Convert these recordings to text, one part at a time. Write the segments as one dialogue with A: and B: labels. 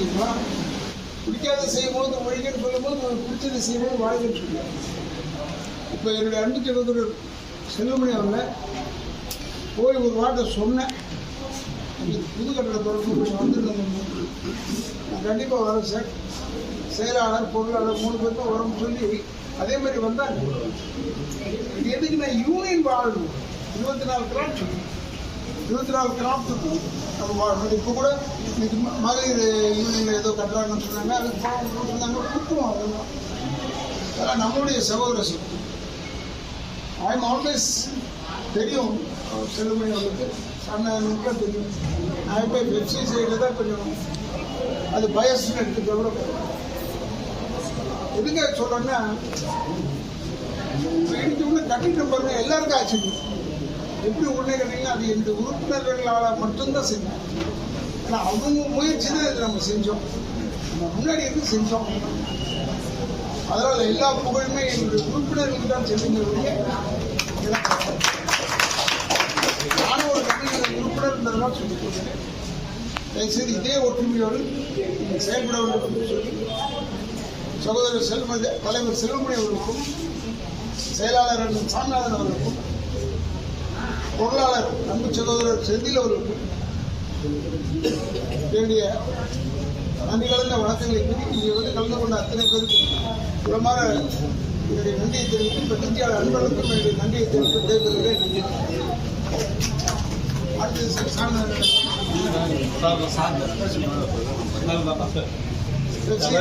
A: தெரியுமா பிடிக்காத செய்யும்போது ஒழிகன்னு சொல்லும்போது உங்களுக்கு பிடிச்சதை செய்யும்போது வாழ்ந்துட்டு இருக்கேன். இப்போ என்னுடைய அன்பு சகோதரர் செல்லுமணி அவங்க போய் ஒரு வார்த்தை சொன்னேன். இந்த புது கட்டட தொடர்பு கொஞ்சம் வந்துருந்தேன். நான் கண்டிப்பாக வரேன் சார் செயலாளர் பொருளாளர் மூணு பேருக்கும் வரும்னு சொல்லி அதே மாதிரி வந்தாங்க. எதுக்கு நான் யூனியன் வாழணும். இருபத்தி நாலு கிராஃப்ட் இருபத்தி நாலு கிராஃப்ட் அது இப்போ கூட இன்னைக்கு மகளிர் யூனியன் ஏதோ கட்டுறாங்கன்னு சொன்னாங்க. அதுக்கு பணம் கொடுத்துருந்தாங்க கொடுத்துருவோம் அதெல்லாம் அதெல்லாம் நம்மளுடைய சகோதர சொத்து ஐ எம் ஆல்வேஸ் தெரியும். அவர் செல்லுமணி அவருக்கு. அண்ணனுக்கு தெரியும். நான் இப்போ வெப்சி சைடில் தான் கொஞ்சம் அது பயஸ்ன்னு எடுத்துக்க கூட எதுங்க சொல்கிறேன்னா வீட்டுக்கு கட்டிட்டு பாருங்க எல்லாருக்கும் ஆச்சரியம். எப்படி உடனே கட்டிங்க அது இந்த உறுப்பினர்களால் மட்டும்தான் செஞ்சோம். ஏன்னா அவங்க முயற்சி தான் இது நம்ம செஞ்சோம். நம்ம முன்னாடி இருந்து செஞ்சோம். அதனால் எல்லா புகழுமே எங்களுடைய உறுப்பினர்களுக்கு தான் செல்லுங்க நானும் ஒரு உறுப்பினர் உறுப்பினர்ன்றதெல்லாம் சொல்லி கொடுக்குறேன் தயவுசெய்து இதே ஒற்றுமையோடு செயல்பட வேண்டும் என்று சொல்லி சகோதரர் செல்வ தலைவர் செல்வமணி அவர்களுக்கும் செயலாளர் சாமிநாதன் அவர்களுக்கும் பொருளாளர் அன்பு சகோதரர் செந்தில் அவர்களுக்கும் என்னுடைய நன்றி கலந்த வணக்கங்களை கூறி இங்கே வந்து கலந்து கொண்ட அத்தனை பேருக்கும் உளமாற என்னுடைய நன்றியை தெரிவித்து பத்திரிகையாளர் அன்பர்களுக்கும் என்னுடைய நன்றியை தெரிவித்து விடைபெறுகிறேன். நன்றி அடுத்தது சார்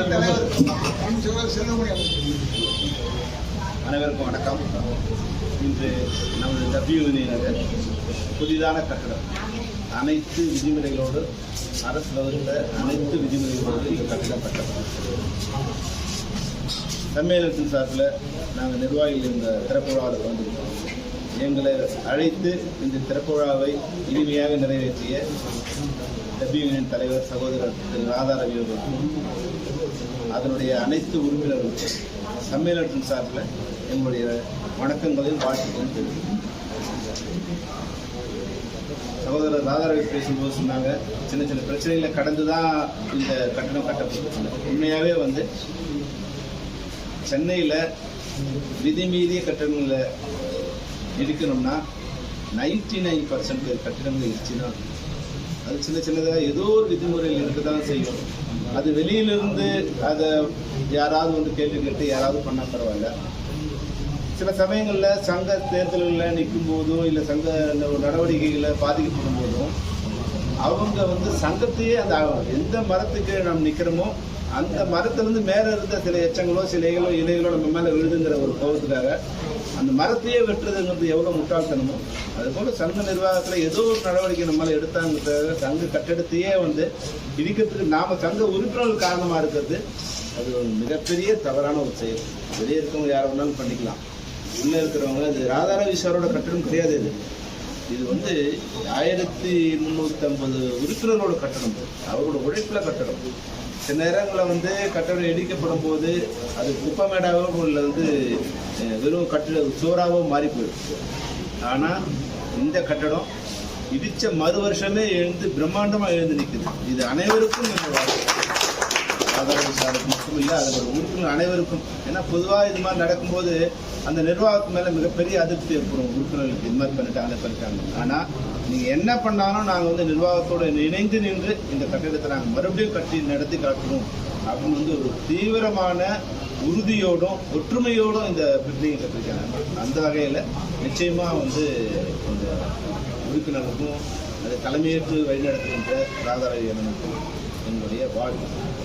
A: தலைவர் அன்பு
B: அனைவருக்கும் வணக்கம். இன்று நமது டபிள்யூனி நகர் புதிதான கட்டடம். அனைத்து விதிமுறைகளோடு அரசு வகுத்த அனைத்து விதிமுறைகளோடு இந்த கட்டடம் கட்டப்பட்டது சம்மேளனத்தின் சார்பில் நாங்கள் நிர்வாகிகள் இந்த திறப்பு விழாவில் வந்திருக்கோம் எங்களை அழைத்து இந்த திறப்பு விழாவை இனிமையாக நிறைவேற்றிய டபிள்யூ யூனியன் தலைவர் சகோதரர் திரு ராதாரவி அவர்களுக்கும் அதனுடைய அனைத்து உறுப்பினர்களுக்கும் சம்மேளனத்தின் சார்பில் எங்களுடைய வணக்கங்களையும் வாழ்த்துக்களையும் தெரிவிக்கிறேன். சகோதரர் ராதாரவி பேசும்போது சொன்னாங்க சின்ன சின்ன பிரச்சனைகளை கடந்து தான் இந்த கட்டணம் கட்டப்பட்டு உண்மையாகவே வந்து சென்னையில் விதி மீறிய கட்டணங்களை இடிக்கணும்னா நைன்டி நைன் பர்சன்ட் கட்டிடங்கள் இருந்துச்சுன்னா அது சின்ன சின்னதாக ஏதோ ஒரு விதிமுறையில் இருக்க தான் செய்யும். அது வெளியிலிருந்து அதை யாராவது வந்து கேள்வி கேட்டு யாராவது பண்ணால் பரவாயில்ல. சில சமயங்களில் சங்க தேர்தல்களில் நிற்கும் போதோ இல்லை சங்க நடவடிக்கைகளை பாதிக்கப்படும் போதும் அவங்க வந்து சங்கத்தையே அந்த எந்த மரத்துக்கு நாம் நிற்கிறோமோ அந்த மரத்திலிருந்து மேலே இருந்த சில எச்சங்களோ சிலைகளோ இலைகளோ நம்ம மேலே விழுதுங்கிற ஒரு கோபத்துக்காக அந்த மரத்தையே வெட்டுறதுங்கிறது எவ்வளோ முட்டாள்தனமோ அதுபோல் சங்க நிர்வாகத்தில் ஏதோ ஒரு நடவடிக்கை நம்ம மேலே எடுத்தாங்கிறதுக்காக சங்க கட்டடத்தையே வந்து இடிக்கிறதுக்கு நாம் சங்க உறுப்பினர்கள் காரணமாக இருக்கிறது அது ஒரு மிகப்பெரிய தவறான ஒரு செயல். வெளியே இருக்கவங்க யார் வேணாலும் பண்ணிக்கலாம். உள்ளே இருக்கிறவங்க இது ராதாரவி சாரோட கட்டடம் கிடையாது இது. இது வந்து ஆயிரத்தி முந்நூற்றி ஐம்பது உறுப்பினர்களோட கட்டடம் அவரோட உழைப்பில் கட்டடம் சில நேரங்களில் வந்து கட்டடம் இடிக்கப்படும் போது அது குப்பமேடாகவும் இல்லை வந்து வெறும் கட்டிட சோறாவோ மாறி போயிடும். ஆனால் இந்த கட்டடம் இடித்த மறு வருஷமே எழுந்து பிரம்மாண்டமாக எழுந்து நிற்குது இது அனைவருக்கும் என்னோட வாழ்க்கை மட்டும் இல்லை அதில் உறுப்பினர் அனைவருக்கும் ஏன்னா பொதுவாக இது மாதிரி நடக்கும்போது அந்த நிர்வாகத்து மேலே மிகப்பெரிய அதிருப்தி ஏற்படும். உறுப்பினர்களுக்கு இது மாதிரி பண்ணிட்டாங்க அதை பண்ணிட்டாங்க. ஆனால் நீங்கள் என்ன பண்ணாலும் நாங்கள் வந்து நிர்வாகத்தோடு இணைந்து நின்று இந்த கட்டிடத்தை நாங்கள் மறுபடியும் கட்டி நடத்தி காட்டணும் அப்படின்னு வந்து ஒரு தீவிரமான உறுதியோடும் ஒற்றுமையோடும் இந்த பில்டிங்கை கட்டிருக்காங்க அந்த வகையில் நிச்சயமாக வந்து இந்த உறுப்பினருக்கும் அது தலைமையேற்று வழிநடத்துகின்ற ராதாரவி அண்ணனுக்கும் என்னுடைய வாழ்த்து